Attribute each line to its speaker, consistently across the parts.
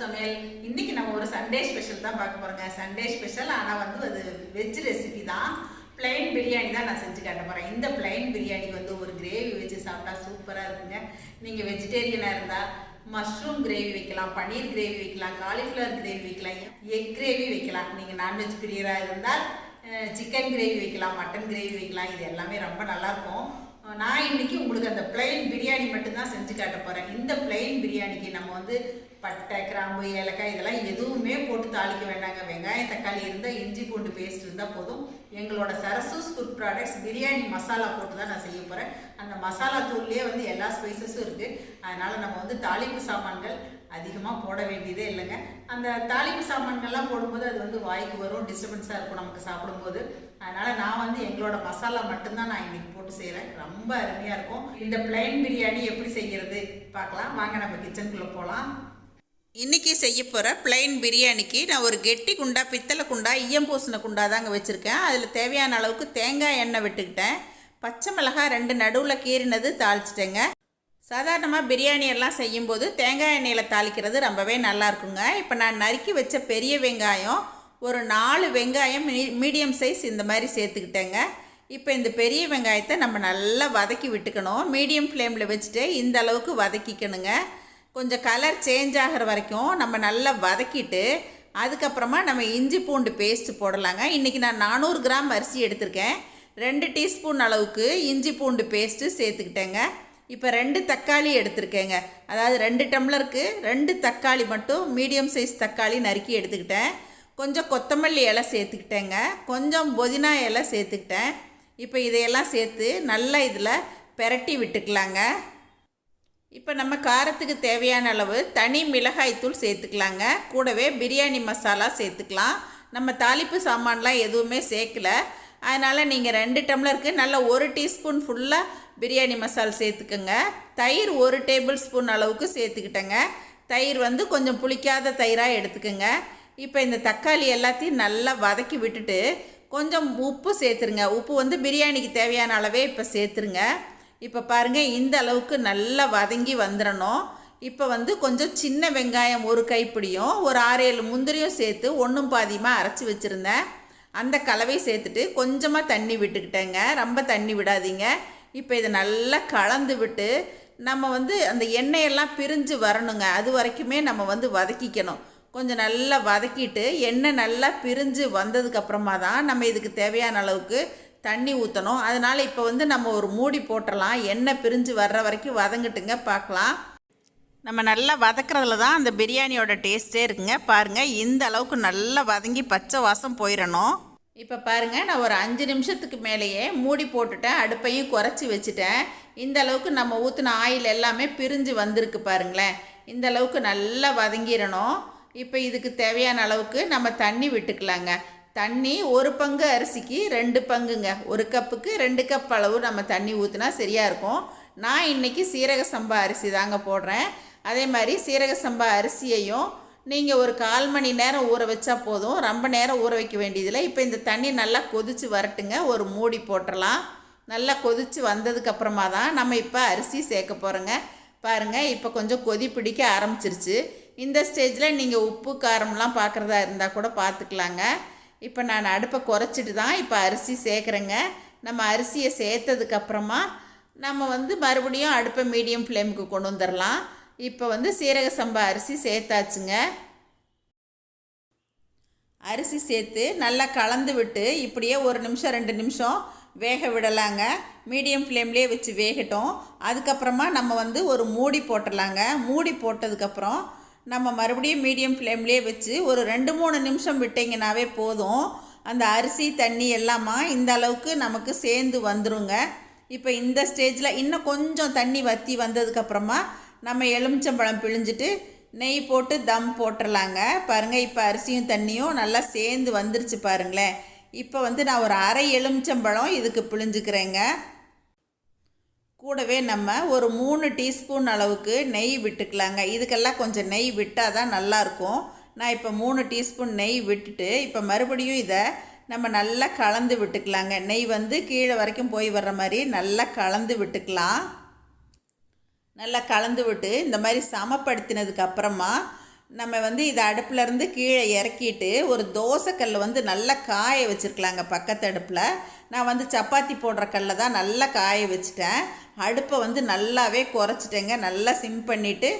Speaker 1: சமையல். இன்னைக்கு நம்ம ஒரு சண்டே ஸ்பெஷல் தான் பார்க்க போறோங்க. சண்டே ஸ்பெஷல் ஆனால் வந்து அது வெஜ் ரெசிபி தான். பிளைன் பிரியாணி தான் நான் செஞ்சு காட்ட போறேன். இந்த பிளைன் பிரியாணி வந்து ஒரு கிரேவி வச்சு சாப்பிட்டா சூப்பராக இருக்குங்க. நீங்கள் வெஜிடேரியனாக இருந்தால் மஷ்ரூம் கிரேவி வைக்கலாம் பன்னீர் கிரேவி வைக்கலாம் காலிஃப்ளவர் கிரேவி வைக்கலாம் எக் கிரேவி வைக்கலாம். நீங்கள் நான்வெஜ் பிரியராக இருந்தால் சிக்கன் கிரேவி வைக்கலாம் மட்டன் கிரேவி வைக்கலாம். இது எல்லாமே ரொம்ப நல்லா இருக்கும். நான் இன்னைக்கு உங்களுக்கு அந்த பிளைன் பிரியாணி மட்டும்தான் செஞ்சு காட்ட போகிறேன் இந்த பிளைன் பிரியாணிக்கு நம்ம வந்து பட்டை கிராம்பு ஏலக்காய் இதெல்லாம் எதுவுமே போட்டு தாளிக்க வேண்டாங்க. வெங்காயம் தக்காளி இருந்தால் இஞ்சி பூண்டு பேஸ்ட் இருந்தால் போதும். எங்களோட சரசூஸ் ஃபுட் ப்ராடக்ட்ஸ் பிரியாணி மசாலா போட்டு தான் நான் செய்ய போகிறேன் அந்த மசாலா தூள்லேயே வந்து எல்லா ஸ்பைசஸும் இருக்குது அதனால் நம்ம வந்து தாளிப்பு சாமான்கள் அதிகமாக போட வேண்டியதே இல்லைங்க. அந்த தாளிப்பு சாமான்கள்லாம் போடும்போது அது வந்து வாய்க்கு வரும் டிஸ்டர்பன்ஸாக இருக்கும் நமக்கு சாப்பிடும்போது. அதனால் நான் வந்து எங்களோட மசாலா மட்டும்தான் நான் இன்றைக்கி போட்டு செய்கிறேன் ரொம்ப அருமையாக இருக்கும். இந்த பிளைன் பிரியாணி எப்படி செய்கிறது பார்க்கலாம். வாங்க நம்ம கிச்சனுக்குள்ளே போகலாம்
Speaker 2: இன்றைக்கி செய்ய போகிற பிளைன் பிரியாணிக்கு நான் ஒரு கெட்டி குண்டா பித்தளை குண்டா ஈயம் பூசின குண்டா தாங்க வச்சுருக்கேன். அதில் தேவையான அளவுக்கு தேங்காய் எண்ணெய் விட்டுக்கிட்டேன். பச்சை மிளகாய் ரெண்டு நடுவில் கீறினது தாளிச்சிட்டேங்க. சாதாரணமாக பிரியாணி எல்லாம் செய்யும்போது தேங்காய் எண்ணெயில் தாளிக்கிறது ரொம்பவே நல்லா இருக்குங்க. இப்போ நான் நறுக்கி வச்ச பெரிய வெங்காயம் ஒரு நாலு வெங்காயம் மீ- மீடியம் சைஸ் இந்த மாதிரி சேர்த்துக்கிட்டேங்க. இப்போ இந்த பெரிய வெங்காயத்தை நம்ம நல்லா வதக்கி விட்டுக்கணும். மீடியம் ஃப்ளேமில் வச்சுட்டு இந்த அளவுக்கு வதக்கிக்கணுங்க. கொஞ்சம் கலர் சேஞ்ச் ஆகிற வரைக்கும் நம்ம நல்லா வதக்கிட்டு அதுக்கப்புறமா நம்ம இஞ்சி பூண்டு பேஸ்ட் போடலாங்க. இன்றைக்கி நான் நானூறு கிராம் அரிசி எடுத்திருக்கேன். ரெண்டு டீஸ்பூன் அளவுக்கு இஞ்சி பூண்டு பேஸ்ட்டு சேர்த்துக்கிட்டேங்க. இப்போ ரெண்டு தக்காளி எடுத்திருக்கேங்க. அதாவது ரெண்டு டம்ளருக்கு ரெண்டு தக்காளி மட்டும் மீடியம் சைஸ் தக்காளி நறுக்கி எடுத்துக்கிட்டேன். கொஞ்சம் கொத்தமல்லி இலை சேர்த்துக்கிட்டேங்க. கொஞ்சம் புதினா இலை சேர்த்துக்கிட்டேன். இப்போ இதையெல்லாம் சேர்த்து நல்லா இதில் பெரட்டி விட்டுக்கலாங்க. இப்போ நம்ம காரத்துக்கு தேவையான அளவு தனி மிளகாய்த்தூள் சேர்த்துக்கலாங்க. கூடவே பிரியாணி மசாலா சேர்த்துக்கலாம். நம்ம தாளிப்பு சாமான்லாம் எதுவுமே சேர்க்கல. அதனால் நீங்கள் ரெண்டு டம்ளருக்கு நல்ல ஒரு டீஸ்பூன் ஃபுல்லாக பிரியாணி மசால் சேர்த்துக்கோங்க. தயிர் ஒரு டேபிள் ஸ்பூன் அளவுக்கு சேர்த்துக்கிட்டேங்க. தயிர் வந்து கொஞ்சம் புளிக்காத தயிராக எடுத்துக்கோங்க. இப்போ இந்த தக்காளி எல்லாத்தையும் நல்லா வதக்கி விட்டுட்டு கொஞ்சம் உப்பு சேர்த்துருங்க. உப்பு வந்து பிரியாணிக்கு தேவையான அளவே இப்போ சேர்த்துருங்க. இப்போ பாருங்கள் இந்த அளவுக்கு நல்லா வதங்கி வந்துடணும் இப்போ வந்து கொஞ்சம் சின்ன வெங்காயம் ஒரு கைப்பிடியும் ஒரு ஆறு ஏழு முந்திரியும் சேர்த்து ஒன்றும் பாதியமாக அரைச்சி வச்சுருந்தேன். அந்த கலவை சேர்த்துட்டு கொஞ்சமாக தண்ணி விட்டுக்கிட்டேங்க. ரொம்ப தண்ணி விடாதீங்க. இப்போ இதை நல்லா கலந்து விட்டு நம்ம வந்து அந்த எண்ணெயெல்லாம் பிரிஞ்சு வரணுங்க. அது வரைக்குமே நம்ம வந்து வதக்கிக்கணும். கொஞ்சம் நல்லா வதக்கிட்டு எண்ணெய் நல்லா பிரிஞ்சு வந்ததுக்கப்புறமா தான் நம்ம இதுக்கு தேவையான அளவுக்கு தண்ணி ஊற்றணும் அதனால் இப்போ வந்து நம்ம ஒரு மூடி போட்டுடலாம் எண்ணெய் பிரிஞ்சு வர்ற வரைக்கும் வதங்கிட்டுங்க பார்க்கலாம். நம்ம நல்லா வதக்கிறதுல தான் அந்த பிரியாணியோட டேஸ்ட்டே இருக்குங்க. பாருங்கள் இந்த அளவுக்கு நல்லா வதங்கி பச்சை வாசம் போயிடணும் இப்போ பாருங்கள் நான் ஒரு அஞ்சு நிமிஷத்துக்கு மேலேயே மூடி போட்டுட்டேன் அடுப்பையும் குறைச்சி வச்சுட்டேன். இந்த அளவுக்கு நம்ம ஊற்றின ஆயில் எல்லாமே பிரிஞ்சு வந்திருக்கு பாருங்களேன். இந்த அளவுக்கு நல்லா வதங்கிடணும். இப்போ இதுக்கு தேவையான அளவுக்கு நம்ம தண்ணி விட்டுக்கலாங்க. தண்ணி ஒரு பங்கு அரிசிக்கு ரெண்டு பங்குங்க. ஒரு கப்புக்கு ரெண்டு கப் அளவு நம்ம தண்ணி ஊற்றினா சரியாக இருக்கும். நான் இன்றைக்கி சீரக சம்பா அரிசி தாங்க போடுறேன். அதே மாதிரி சீரக சம்பா அரிசியையும் நீங்கள் ஒரு கால் மணி நேரம் ஊற வச்சா போதும். ரொம்ப நேரம் ஊற வைக்க வேண்டியதில்லை. இப்போ இந்த தண்ணி நல்லா கொதித்து வரட்டுங்க. ஒரு மூடி போட்டுடலாம் நல்லா கொதித்து வந்ததுக்கப்புறமா தான் நம்ம இப்போ அரிசி சேர்க்க போகிறோங்க பாருங்கள் இப்போ கொஞ்சம் கொதி பிடிக்க ஆரம்பிச்சிருச்சு. இந்த ஸ்டேஜில் நீங்கள் உப்பு காரம்லாம் பார்க்குறதா இருந்தால் கூட பார்த்துக்கலாங்க இப்போ நான் அடுப்பை குறைச்சிட்டு தான் இப்போ அரிசி சேர்க்குறேங்க. நம்ம அரிசியை சேர்த்ததுக்கப்புறமா நம்ம வந்து மறுபடியும் அடுப்பை மீடியம் ஃப்ளேமுக்கு கொண்டு வந்துடலாம் இப்போ வந்து சீரக சம்பா அரிசி சேர்த்தாச்சுங்க. அரிசி சேர்த்து நல்லா கலந்து விட்டு இப்படியே ஒரு நிமிஷம் ரெண்டு நிமிஷம் வேக விடலாங்க. மீடியம் ஃப்ளேம்லேயே வச்சு வேகட்டும். அதுக்கப்புறமா நம்ம வந்து ஒரு மூடி போட்டுடலாங்க. மூடி போட்டதுக்கப்புறம் நம்ம மறுபடியும் மீடியம் ஃப்ளேம்லேயே வச்சு ஒரு ரெண்டு மூணு நிமிஷம் விட்டிங்கனாவே போதும். அந்த அரிசி தண்ணி எல்லாமா இந்த அளவுக்கு நமக்கு சேர்ந்து வந்துருங்க. இப்போ இந்த ஸ்டேஜில் இன்னும் கொஞ்சம் தண்ணி வற்றி வந்ததுக்கப்புறமா நம்ம எலுமிச்சம்பழம் பிழிஞ்சிட்டு நெய் போட்டு தம் போட்டுடலாங்க பாருங்கள் இப்போ அரிசியும் தண்ணியும் நல்லா சேர்ந்து வந்துருச்சு பாருங்களேன். இப்போ வந்து நான் ஒரு அரை எலுமிச்சம்பழம் இதுக்கு பிழிஞ்சுக்கிறேங்க. கூடவே நம்ம ஒரு மூணு டீஸ்பூன் அளவுக்கு நெய் விட்டுக்கலாங்க. இதுக்கெல்லாம் கொஞ்சம் நெய் விட்டால் தான் நல்லாயிருக்கும். நான் இப்போ மூணு டீஸ்பூன் நெய் விட்டுட்டு இப்போ மறுபடியும் இதை நம்ம நல்லா கலந்து விட்டுக்கலாங்க. நெய் வந்து கீழே வரைக்கும் போய் வர்ற மாதிரி நல்லா கலந்து விட்டுக்கலாம். நல்லா கலந்து விட்டு இந்த மாதிரி சமப்படுத்தினதுக்கு அப்புறமா நம்ம வந்து இதை அடுப்புலேருந்து கீழே இறக்கிட்டு ஒரு தோசைக்கல் வந்து நல்லா காய வச்சுருக்கலாங்க பக்கத்து அடுப்பில். நான் வந்து சப்பாத்தி போடுற கல்லை தான் நல்லா காய வச்சுட்டேன். அடுப்பை வந்து நல்லாவே குறைச்சிட்டேங்க. நல்லா சிம் பண்ணிவிட்டு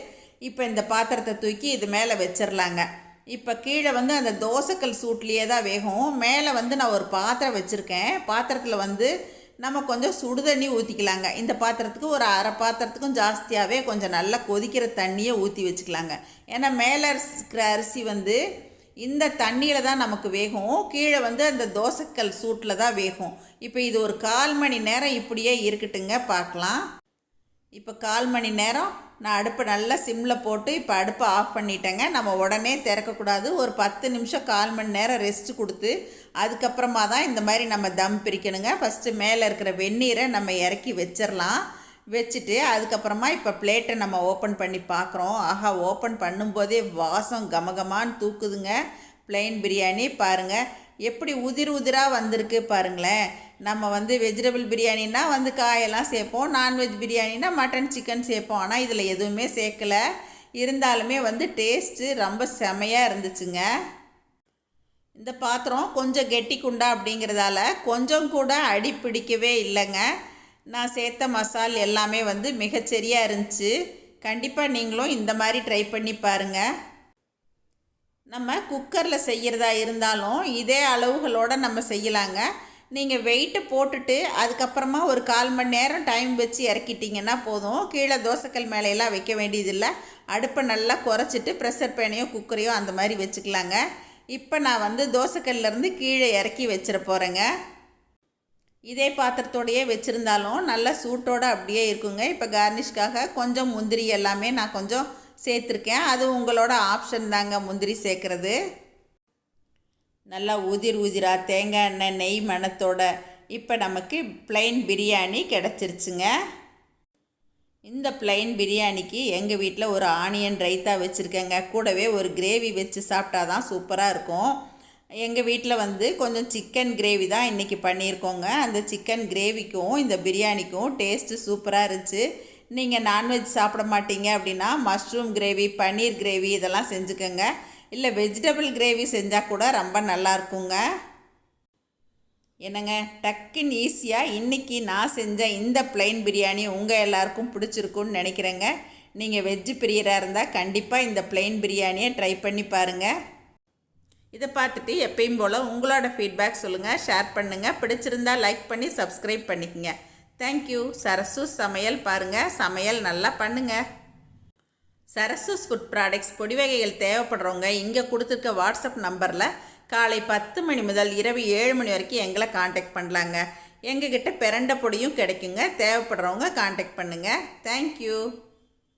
Speaker 2: இப்போ இந்த பாத்திரத்தை தூக்கி இது மேலே வச்சிடலாங்க இப்போ கீழே வந்து அந்த தோசைக்கல் சூட்லேயே தான் வேகும். மேலே வந்து நான் ஒரு பாத்திரம் வச்சுருக்கேன். பாத்திரத்தில் வந்து நம்ம கொஞ்சம் சுடு தண்ணி ஊற்றிக்கலாங்க இந்த பாத்திரத்துக்கு ஒரு அரை பாத்திரத்துக்கும் ஜாஸ்தியாகவே கொஞ்சம் நல்லா கொதிக்கிற தண்ணியை ஊற்றி வச்சுக்கலாங்க. ஏன்னா மேலே இருக்கிற அரிசி வந்து இந்த தண்ணியில் தான் நமக்கு வேகும். கீழே வந்து அந்த தோசைக்கல் சூட்டில் தான் வேகும். இப்போ இது ஒரு கால் மணி நேரம் இப்படியே இருக்கட்டுங்க பார்க்கலாம். இப்போ கால் மணி நேரம். நான் அடுப்பை நல்லா சிம்மில் போட்டு இப்போ அடுப்பை ஆஃப் பண்ணிட்டேங்க. நம்ம உடனே திறக்கக்கூடாது ஒரு பத்து நிமிஷம் கால் மணி நேரம் ரெஸ்ட் கொடுத்து அதுக்கப்புறமா தான் இந்த மாதிரி நம்ம தம் பிரிக்கணுங்க. ஃபஸ்ட்டு மேலே இருக்கிற வெந்நீரை நம்ம இறக்கி வச்சிடலாம் வச்சுட்டு அதுக்கப்புறமா இப்போ பிளேட்டை நம்ம ஓப்பன் பண்ணி பார்க்குறோம் ஆஹா ஓப்பன் பண்ணும்போதே வாசம் கமகமான்னு தூக்குதுங்க. Plain பிரியாணி பாருங்கள் எப்படி உதிர் உதிராக வந்திருக்கு பாருங்களேன். நம்ம வந்து வெஜிடபிள் பிரியாணினா வந்து காயெல்லாம் சேர்ப்போம் நான்வெஜ் பிரியாணினா மட்டன் சிக்கன் சேர்ப்போம். ஆனால் இதில் எதுவுமே சேர்க்கல. இருந்தாலுமே வந்து டேஸ்ட்டு ரொம்ப செமையாக இருந்துச்சுங்க. இந்த பாத்திரம் கொஞ்சம் கெட்டி குண்டா அப்படிங்கிறதால கொஞ்சம் கூட அடி பிடிக்கவே இல்லைங்க. நான் சேர்த்த மசால் எல்லாமே வந்து மிகச்சரியாக இருந்துச்சு. கண்டிப்பாக நீங்களும் இந்த மாதிரி ட்ரை பண்ணி பாருங்கள் நம்ம குக்கரில் செய்கிறதா இருந்தாலும் இதே அளவுகளோடு நம்ம செய்யலாங்க. நீங்கள் வெயிட்டை போட்டுட்டு அதுக்கப்புறமா ஒரு கால் மணி நேரம் டைம் வச்சு இறக்கிட்டிங்கன்னா போதும். கீழே தோசைக்கல் மேலையெல்லாம் வைக்க வேண்டியதில்லை. அடுப்பை நல்லா குறைச்சிட்டு ப்ரெஷர் பேனையோ குக்கரையோ அந்த மாதிரி வச்சுக்கலாங்க. இப்போ நான் வந்து தோசைக்கல்லேருந்து கீழே இறக்கி வச்சிட போகிறேங்க இதே பாத்திரத்தோடையே வச்சுருந்தாலும் நல்லா சூட்டோடு அப்படியே இருக்குங்க. இப்போ கார்னிஷ்காக கொஞ்சம் முந்திரி எல்லாமே நான் கொஞ்சம் சேர்த்துருக்கேன். அது உங்களோட ஆப்ஷன் தாங்க முந்திரி சேர்க்குறது. நல்லா உதிர் உதிராக தேங்காய் எண்ணெய் நெய் மணத்தோட இப்போ நமக்கு பிளைன் பிரியாணி கிடச்சிருச்சுங்க. இந்த பிளைன் பிரியாணிக்கு எங்கள் வீட்டில் ஒரு ஆனியன் ரைத்தா வச்சுருக்கேங்க. கூடவே ஒரு கிரேவி வச்சு சாப்பிட்டா தான் சூப்பராக இருக்கும். எங்கள் வீட்டில் வந்து கொஞ்சம் சிக்கன் கிரேவி தான் இன்றைக்கி பண்ணியிருக்கோங்க. அந்த சிக்கன் கிரேவிக்கும் இந்த பிரியாணிக்கும் டேஸ்ட்டு சூப்பராக இருந்துச்சு. நீங்கள் நான்வெஜ் சாப்பிட மாட்டீங்க அப்படின்னா மஷ்ரூம் கிரேவி பன்னீர் கிரேவி இதெல்லாம் செஞ்சுக்கோங்க. இல்லை வெஜிடபிள் கிரேவி செஞ்சால் கூட ரொம்ப நல்லா இருக்குங்க. என்னங்க? டக்குன்னு ஈஸியாக இன்றைக்கி நான் செஞ்ச இந்த பிளைன் பிரியாணி உங்கள் எல்லாருக்கும் பிடிச்சிருக்குன்னு நினைக்கிறேங்க. நீங்கள் வெஜ்ஜு பிரியராக இருந்தால் கண்டிப்பாக இந்த பிளைன் பிரியாணியை ட்ரை பண்ணி பாருங்கள் இதை பார்த்துட்டு எப்பயும் போல் உங்களோட ஃபீட்பேக் சொல்லுங்கள் ஷேர் பண்ணுங்கள் பிடிச்சிருந்தா லைக் பண்ணி சப்ஸ்கிரைப் பண்ணிக்கங்க. தேங்க்யூ சரசூஸ் சமையல் பாருங்கள் சமையல் நல்லா பண்ணுங்கள் சரசூஸ் ஃபுட் ப்ராடக்ட்ஸ் பொடி வகைகள் தேவைப்படுறவங்க இங்கே கொடுத்துருக்க வாட்ஸ்அப் நம்பரில் காலை பத்து மணி முதல் இரவு ஏழு மணி வரைக்கும் எங்களை காண்டாக்ட் பண்ணலாங்க. எங்ககிட்ட பிறண்ட பொடியும் கிடைக்குங்க. தேவைப்படுறவங்க காண்டாக்ட் பண்ணுங்கள் தேங்க்யூ